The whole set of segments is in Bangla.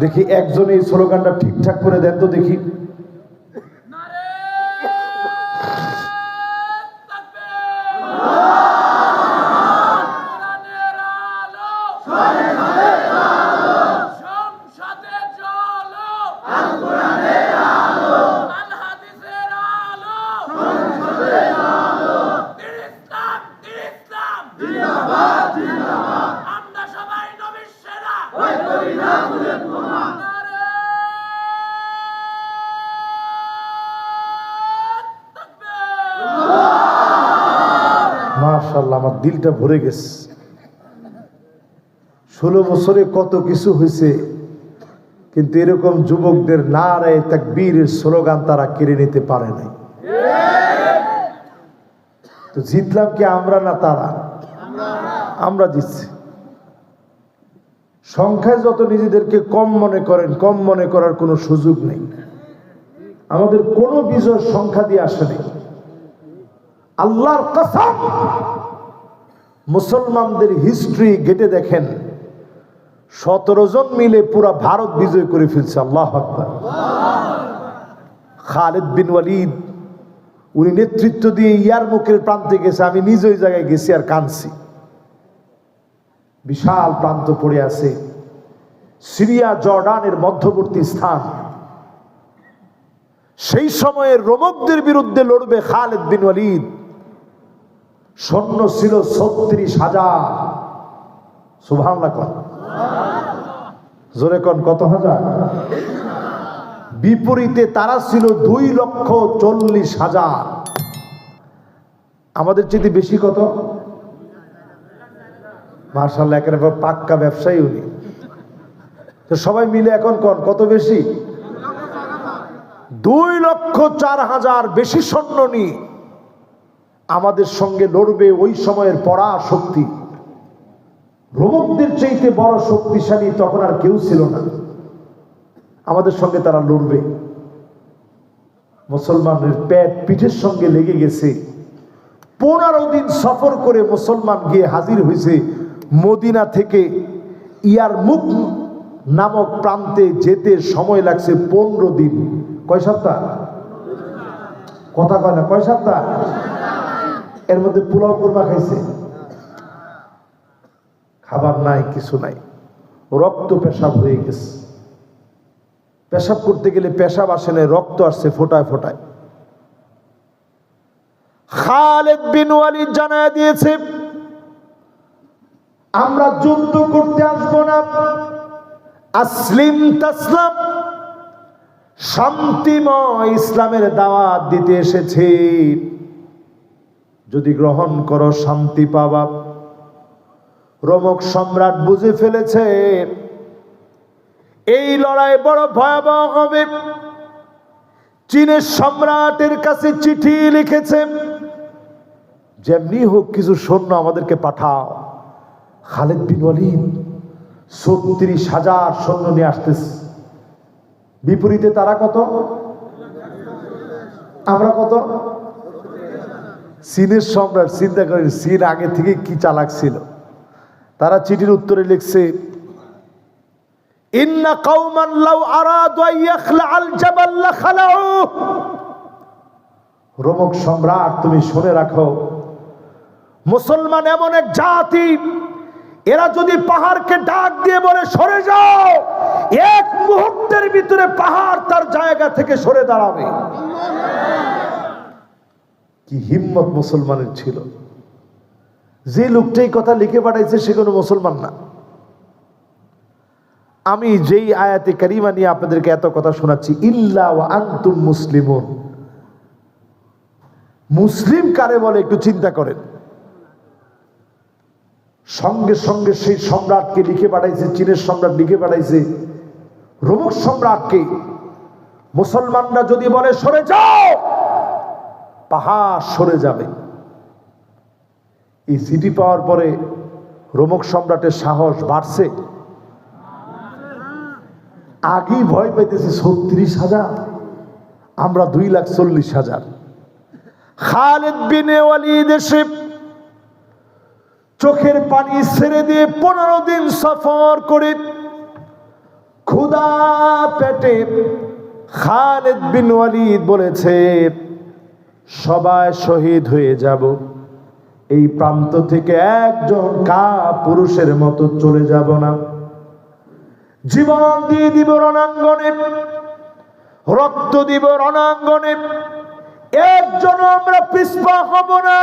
দেখি একজন এই স্লোগানটা ঠিকঠাক করে দেন তো দেখি সংসদে চলো আল-কোরআনের আলো আল হাদিসের আলো সংসদে আলো ইসলাম ইসলাম জিন্দাবাদ জিন্দাবাদ আমরা সবাই নবীর সেনা ওই করি না মুদের প্রমাণ মাশাল্লাহ আমার দিলটা ভরে গেছে। ষোলো বছরে কত কিছু হয়েছে, কিন্তু এরকম যুবকদের নারায় তাকবীরের স্লোগান তারা কেড়ে নিতে পারে নাই। তো জিতলাম কি আমরা না তারা? আমরা জিতছি। সংখ্যায় যত নিজেদেরকে কম মনে করেন, কম মনে করার কোনো সুযোগ নেই। আমাদের কোনো বিজয় সংখ্যা দিয়ে আসে নেই। আল্লাহর কসম মুসলমানদের হিস্ট্রি ঘেটে দেখেন। সতেরো জন মিলে পুরা ভারত বিজয় করে ফেলছে, আল্লাহ আকবর। খালেদ বিন ওয়ালিদ, উনি নেতৃত্ব দিয়ে ইয়ার মুখের প্রান্তে গেছে, আমি নিজ ওই জায়গায় গেছি আর কাঁদছি। বিশাল প্রান্ত পড়ে আছে। সিরিয়া, জর্ডানের মধ্যবর্তী স্থান। সেই সময়ে রোমকদের বিরুদ্ধে লড়বে খালেদ বিন ওয়ালিদ। সৈন্য ছিল ছত্রিশ হাজার। সুভাবনা কন। জোরে কন, কত হাজার? বিপরীতে তারা ছিল দুই লক্ষ চল্লিশ হাজার। আমাদের চেয়ে বেশি কত? মার্শাল একেবারে পাক্কা ব্যবসায়ী উনি। তো সবাই মিলে এখন কন, কত বেশি? দুই লক্ষ চার হাজার বেশি সৈন্য নিয়ে। আমাদের সঙ্গে লড়বে ওই সময়ের পড়া শক্তি রোমকদের চাইতে বড় শক্তিশালী তখন আর কেউ ছিল না। আমাদের সঙ্গে তারা লড়বে। মুসলমানের প্যাট পিঠের সঙ্গে লেগে গেছে। পনেরো দিন সফর করে মুসলমান গিয়ে হাজির হয়েছে মদিনা থেকে। ইয়ার মুখ নামক প্রান্তে যেতে সময় লাগছে পনেরো দিন। কয় সপ্তাহ? কথা কয় না, কয় সপ্তাহ? এর মধ্যে পোলাও কোরমা খাইছে। খাবার নাই, কিছু নাই। রক্ত পেশাব হয়ে গেছে। পেশাব করতে গেলে পেশাব আসে না রক্ত আসছে ফোটায় ফোটায়। খালেদ বিন ওয়ালিদ জানায় দিয়েছে, আমরা যুদ্ধ করতে আসব না। আসলিম তাসলাম, শান্তিময় ইসলামের দাওয়াত দিতে এসেছে। যদি গ্রহণ করো শান্তি পাবা। রোমক সম্রাট বুঝে ফেলেছে, এই লড়াই বড় ভয়াবহ হবে। চীনের সম্রাটের কাছে চিঠি লিখেছে, যেমনি হোক কিছু সৈন্য আমাদেরকে পাঠাও। খালেদ বিন ওয়ালিদ ছত্রিশ হাজার সৈন্য নিয়ে আসতেছে। বিপরীতে তারা কত? আমরা কত? চীনের সম্রাট চিন্তা করেন চীন আগে থেকে কি চালাক ছিল? তারা চিঠির উত্তরে লিখছে লাখালাউ রোমক সম্রাট, তুমি শুনে রাখো, মুসলমান এমন এক জাতি, এরা যদি পাহাড়কে ডাক দিয়ে বলে, সরে যাও, এক মুহূর্তের ভিতরে পাহাড় তার জায়গা থেকে সরে দাঁড়াবে। কি হিম্মত মুসলমানের ছিল? যে লোকটাই কথা লিখে পাঠাইছে, সে কোনো মুসলমান না। আমি যেই আয়াতে কারিমা নিয়ে আপনাদেরকে এত কথা শোনাচ্ছি, ইল্লা আনতুম মুসলিমুন। মুসলিম কারে বলে, একটু চিন্তা করেন। সঙ্গে সঙ্গে সেই সম্রাটকে লিখে পাঠাইছে, চীনের সম্রাট লিখে পাঠাইছে, রোমক সম্রাটকে। মুসলমানরা যদি বলে, সরে যাও! পাহাড় সরে যাবে। এই চিঠি পাওয়ার পরে রোমক সম্রাটের সাহস বাড়ছে। আগেই ভয় পাইতেছে ছত্রিশ হাজার, আমরা দুই লাখ চল্লিশ হাজার। খালেদ বিনে এসে চোখের পানি ছেড়ে দিয়ে পনেরো দিন সফর করে ক্ষুদা পেটে খালেদ বিন ওয়ালিদ বলেছে সবাই শহীদ হয়ে যাব। এই প্রান্ত থেকে একজন কা পুরুষের মতো চলে যাব না। জীবন দিয়ে দিব রণাঙ্গনে, রক্ত দিব রণাঙ্গনে একজন আমরা পিসপা হব না।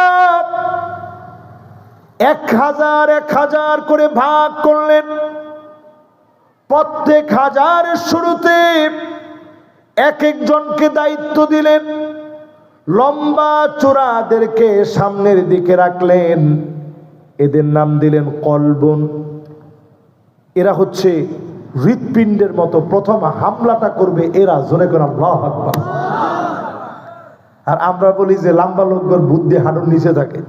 এক হাজার এক হাজার করে ভাগ করলেন। প্রত্যেক হাজারের শুরুতে এক একজনকে দায়িত্ব দিলেন। লম্বা চূড়াদেরকে সামনের দিকে রাখলেন। এদের নাম দিলেন কলবন। এরা হচ্ছে হৃৎপিণ্ডের মতো, প্রথম হামলাটা করবে এরা। জোরে করে আর আমরা বলি যে লম্বা লোকদের বুদ্ধি হাঁটুর নিচে থাকে।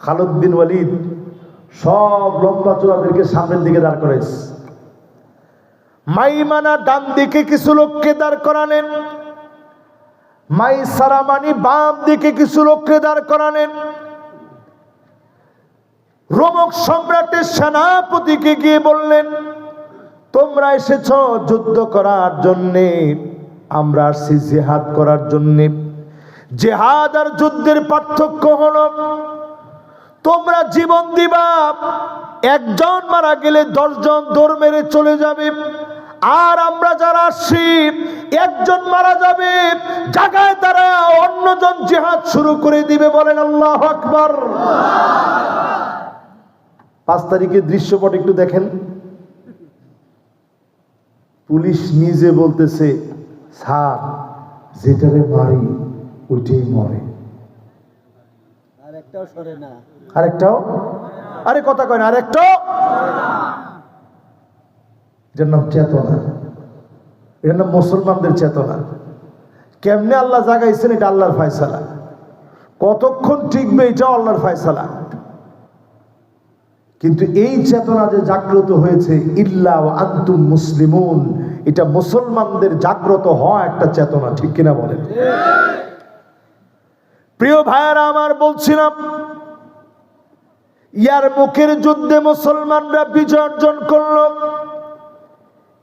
খালদ বিন ওয়ালিদ সব লম্বা চূড়াদেরকে সামনের দিকে দাঁড় করেছে মাইমানা ডান দিকে কিছু লোককে দাঁড় করালেন। মাই সারামানি বাম দিকে কিছু লোককে দাঁড় করালেন। রোমক সম্রাটের সেনাপতিকে গিয়ে বললেন, তোমরা এসেছ যুদ্ধ করার জন্যে, আমরা আসছি জেহাদ করার জন্যে। জেহাদ আর যুদ্ধের পার্থক্য হল, তোমরা জীবন দিবা, একজন মারা গেলে দশজন দৌড় মেরে চলে যাবে। আর আমরা যারা আসছি একজন মারা যাবে জায়গায় তারা অন্যজন জেহাদ শুরু করে দিবে বলেন আল্লাহ আকবর। পাঁচ তারিখের দৃশ্যপট একটু দেখেন। পুলিশ নিজে বলতেছে স্যার যেটারে মারি ওইটাই মরে। আর একটাও সরে না। আরেকটাও? আরে কথা কয় না আরেকটাও? এটার চেতনা। এটার নাম মুসলমানদের চেতনা। কেমনে আল্লাহ জাগাইছেন এটা আল্লাহর ফায়সালা? কতক্ষণ টিকবে এটাও আল্লাহর ফায়সালা? কিন্তু এই চেতনা যে জাগ্রত হয়েছে, ইল্লা ও আন্তুম মুসলিমুন, এটা মুসলমানদের জাগ্রত হওয়া একটা চেতনা, ঠিক কিনা বলেন? প্রিয় ভাইয়ারা, আমার বলছিলাম, ইয়ার মুখের যুদ্ধে মুসলমানরা বিজয় অর্জন করল।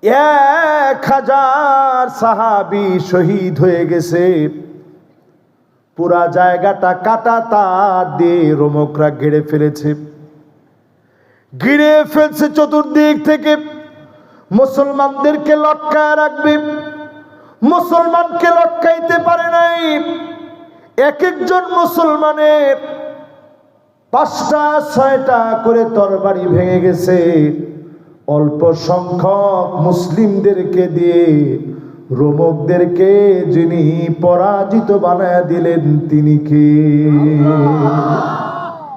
এক হাজার সাহাবি শহীদ হয়ে গেছে। পুরা জায়গাটা কাটা তার দিয়ে রোমকরা ঘিরে ফেলেছে। ঘিরে ফেলছে চতুর্দিক থেকে। মুসলমানদেরকে লটকায় রাখবে। মুসলমানকে লটকাইতে পারে নাই। এক একজন মুসলমানের পাঁচটা, ছয়টা করে তরবারি ভেঙে গেছে। অল্প সংখ্যক মুসলিমদেরকে দিয়ে রোমকদেরকে যিনি পরাজিত বানায় দিলেন তিনি কে?